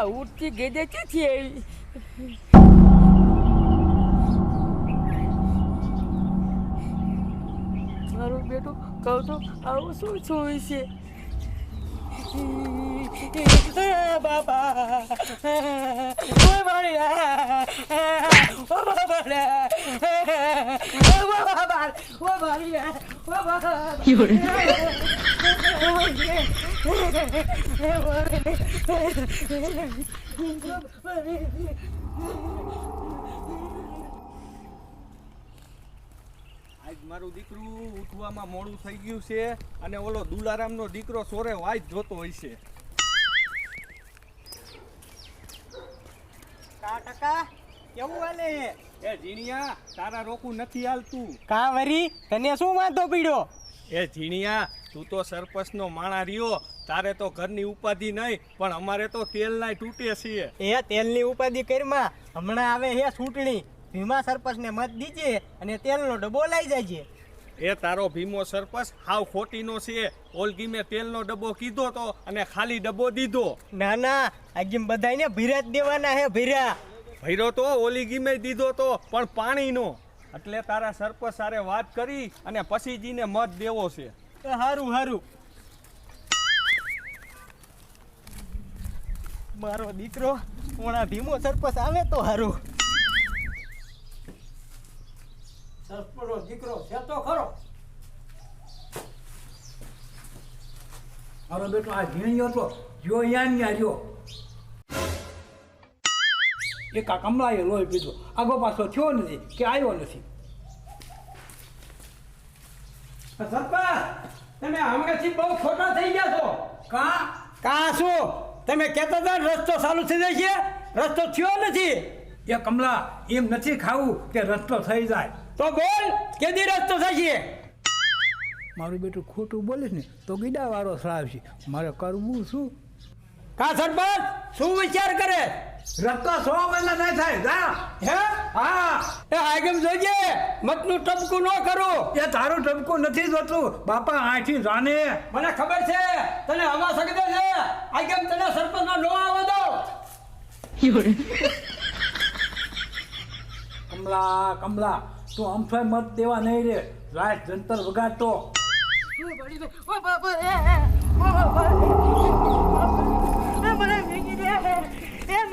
આ ઉઠતી ગેદે ક્યાંથી આવી મારું બેટું કહું તો આવું શું છું છે બાબા બાબા આજ મારું દીકરું ઉઠવામાં મોડું થઈ ગયું છે અને ઓલો દુલારામનો દીકરો સોરે વાય જોતો હોય છે. ટકા કેવું હાલે એ જીણિયા તારા રોકું નથી હાલતું. કા વરી? તને શું વાંધો પીડ્યો? એ ઝીણિયા તું તો સરપંચનો માણા રહ્યો. તારે તો ઘરની ઉપાધિ નહીં પણ અમારે તો તેલ ના તૂટે છે એ તેલની ઉપાધિ કરમાં. હમણાં આવે હે ચૂંટણી. ભીમા સરપંચને મત દીજે અને તેલનો ડબ્બો લઈ જાય એ તારો ભીમો સરપંચ હાવ ખોટીનો છે. ઓલગી મેં તેલનો ડબ્બો કીધો તો અને ખાલી ડબ્બો દીધો. ના ના આગીમ બધાને ભીરા જ દેવાના હે ભીરા. ભૈરો તો ઓલી ગીમે દીધો તો પણ પાણીનો. એટલે તારા સરપંચ સારે વાત કરી અને પછી જીને મત દેવો છે. હારું હારું. મારો દીકરો પોણા ધીમો સરપંચ આવે તો હારું. સરપરો દીકરો છે તો ખરો. મારો બેટો આ ઝીણ્યો તો જો અહીંયા રહ્યો. એક આ કમળાએ લોહી પીધો. આગો પાછો થયો નથી કે આવ્યો નથી. સરપંચ તમે હમણાંથી બહુ ખોટા થઈ ગયા છો. કા? કા શું? તમે કહેતા હતા રસ્તો ચાલુ થઈ જાય છે? રસ્તો થયો નથી. એ કમલા એમ નથી ખાવું કે રસ્તો થઈ જાય. તો બોલ કેદી રસ્તો થશે મારું બેટું ખોટું બોલીશ ને તો ગીડાવાળો શ્રાવ છે. મારે કરવું શું? કા સરપંચ શું વિચાર કરે? રસ્તો સો બંધ નહીં થાય. જા. હે? હા. એ આગમ જોજે. મતનું ટપકું ન કરો. એ તારું ટપકું નથી જોતું. બાપા આથી જાને. મને ખબર છે. તને હવા સગદે છે. આગમ તને સરપંચ નો નો આવો દો કમલા કમલા તું અમથાય મત દેવા નહીં રે. રાત જંતર વગાડતો. ઓ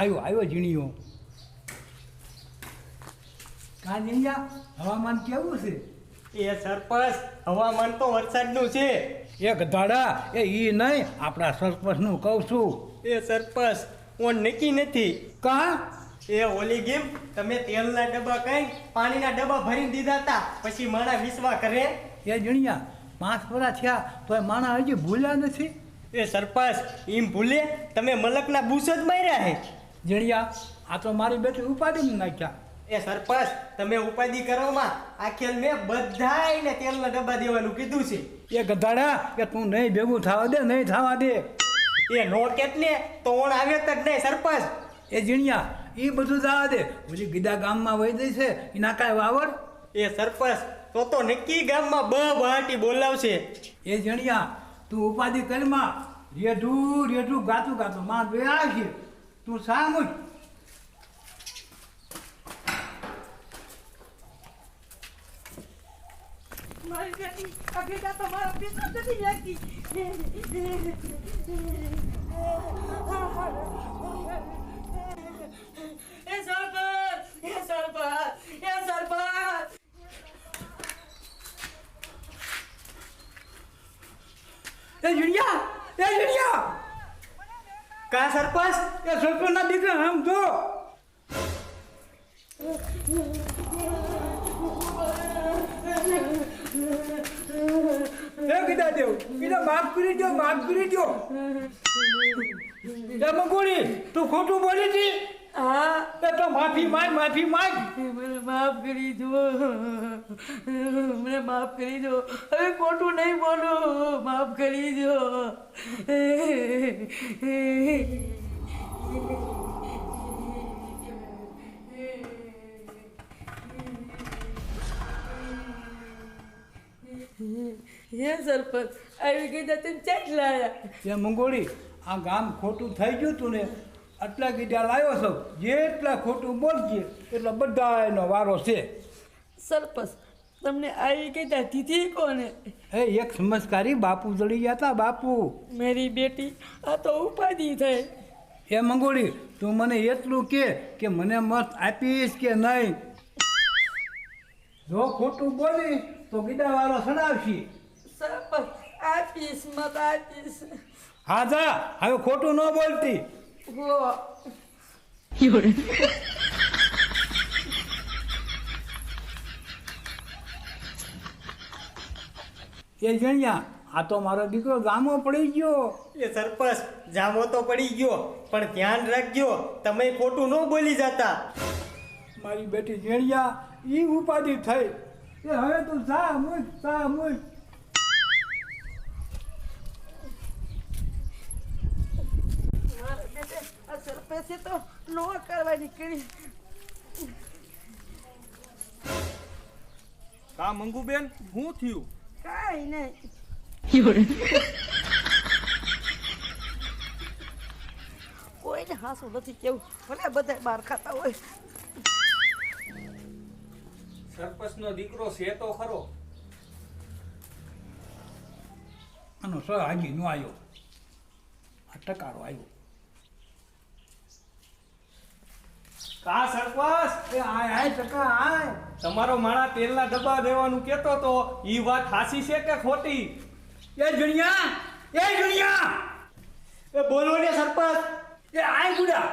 આવ્યો આવ્યો ઝીણીયો. કા ઝીણિયા હવામાન કેવું છે? એ સરપંચ હવામાન તો વરસાદનું છે. એ ગધાડા એ ઈ નહીં આપણા સરપંચનું કહું છું. એ સરપંચ હું નક્કી નથી. કા? એ ઓલી ગેમ તમે તેલના ડબ્બા કઈ પાણીના ડબ્બા ભરી દીધા હતા પછી માણા વિશ્વા કરે એ જણિયા પાંચ વરા થયા તો એ માણા હજી ભૂલ્યા નથી? એ સરપંચ એમ ભૂલે તમે મલકના બૂસ જ માર્યા હે? ઝીણિયા આ તો મારી બેટી ઉપાડી નાખ્યા. એ સરપંચ તમે ઉપાધિ કરવામાં આખેલ મેં બધાયને તેલના ડબ્બા દેવાનું કીધું છે. એ ગધાડા કે તું નહીં ભેગું થવા દે નહીં થવા દે. એ નોટ કેટલે તો ઓણ તો જ નહીં સરપંચ. એ જીણિયા એ બધું જવા દે. ઓલી ગીધા ગામમાં વહી જઈ છે એના કાંઈ વાવર એ સરપંચ તો તો નક્કી ગામમાં બ બહાટી બોલાવશે. એ જણિયા તું ઉપાધિ કરમાં રેઢું રેઢું ગાતું ગાતું. માં બે આવશે તું સામું જ મારી કા સરપંચ, એ સરપંચ ના દીકરા આમ જો. એ કીધા દેવ કીધા માફ કરી દો માફ કરી દો એ મગોળી, તું ખોટું બોલી હતી હા. તો માફી માંગ માફી માંગ. મને માફ કરી દો. મને માફ કરી દો. હવે ખોટું નહીં બોલું. માફ કરી દો. હે સરપંચ આવી ગઈ તમે ચાટ લાયા મંગોળી આ ગામ ખોટું થઈ ગયું તું ને આટલા કીધા લાવ્યો છો જેટલા ખોટું બોલજે એટલા બધા એનો વારો છે. સરપંચ તમને આવી કહેતા તિથિ કોને? હે એક સમજકારી બાપુ જડી ગયા હતા બાપુ. મેરી બેટી આ તો ઉપાધિ થઈ એ મંગોળી તું મને એટલું કે કે મને મત આપીશ કે નહીં. જો ખોટું બોલી તો ગીડા વાળો સડાવશી. સરપંચ આપીશ મત આપીશ. હા જા હવે ખોટું ન બોલતી. હો એ જણ્યા આ તો મારો દીકરો ગામો પડી ગયો. એ સરપંચ જામો તો પડી ગયો પણ ધ્યાન રાખજો તમે ખોટું ન બોલી જતા. મારી બેટી જેણિયા ઈ ઉપાધિ થઈ. એ હવે તું સા મુજ સા મૂક મારા બેટે સરપંચે તો નો કરવાની કરી કા મંગુબેન હું થયું? કાંઈ નહીં. કોઈને હાસું નથી કેવું. ભલે બધા બહાર ખાતા હોય. સરપંચનો દીકરો છે તો ખરો. આનો સ હાજી નો આવ્યો. આ ટકારો આવ્યો. કા સરપંચ? એ આય આય ટકા આય. તમારો માણા તેલના ડબ્બા દેવાનું કેતો તો ઈ વાત ખાસી છે કે ખોટી? એ જુણિયા એ જણિયા એ બોલો ને સરપંચ. એ આય ગુડા.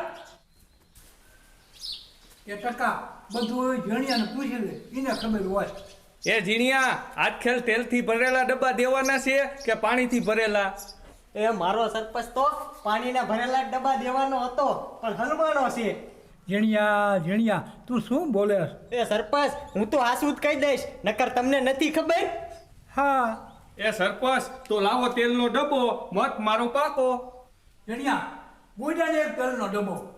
એ ટકા બધું જણિયાને પૂછી લે. એને ખબર હોય. એ જીણિયા આજખેલ તેલથી ભરેલા ડબ્બા દેવાના છે કે પાણીથી ભરેલા? એ મારો સરપંચ તો પાણીના ભરેલા ડબ્બા દેવાનો હતો પણ હલવાનો છે. જણિયા જણિયા તું શું બોલે એ સરપંચ હું તો આસુદ કહી દઈશ નકર તમને નથી ખબર? હા. એ સરપંચ તો લાવો તેલનો ડબ્બો મત મારો પાકો. જણિયા ગોડાને એક તેલનો ડબ્બો.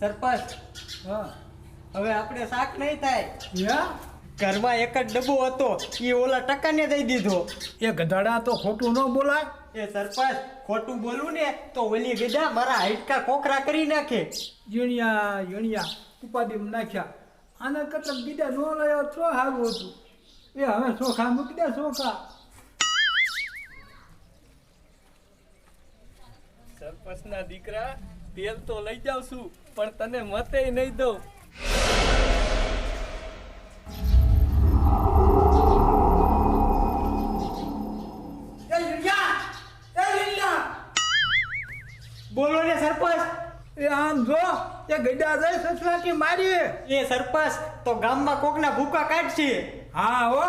સરપંચ હવે આપણે શાક નહીં થાય. યા? ઘરમાં એક જ ડબ્બો હતો એ ઓલા ટકાને દઈ દીધો. એ ગધાડા તો ખોટું ન બોલાય. એ સરપંચ ખોટું બોલું ને તો ઓલી ગધા મારા હાઈટકા કોકરા કરી નાખે. જીણિયા યુણિયા ઉપાધિમાં નાખ્યા. આના કરતા બીજા ન લયો છો સારું હતું. એ હવે ચોખા મૂકી દે ચોખા સરપંચના દીકરા તેલ તો લઈ જાવ છું પણ તને મતે નહીં દઉં. બોલો ને સરપંચ એ આમ જો એ ગડા જાય સસલાથી મારી એ સરપંચ તો ગામમાં કોકના ભૂકા કાઢશે. હા હો.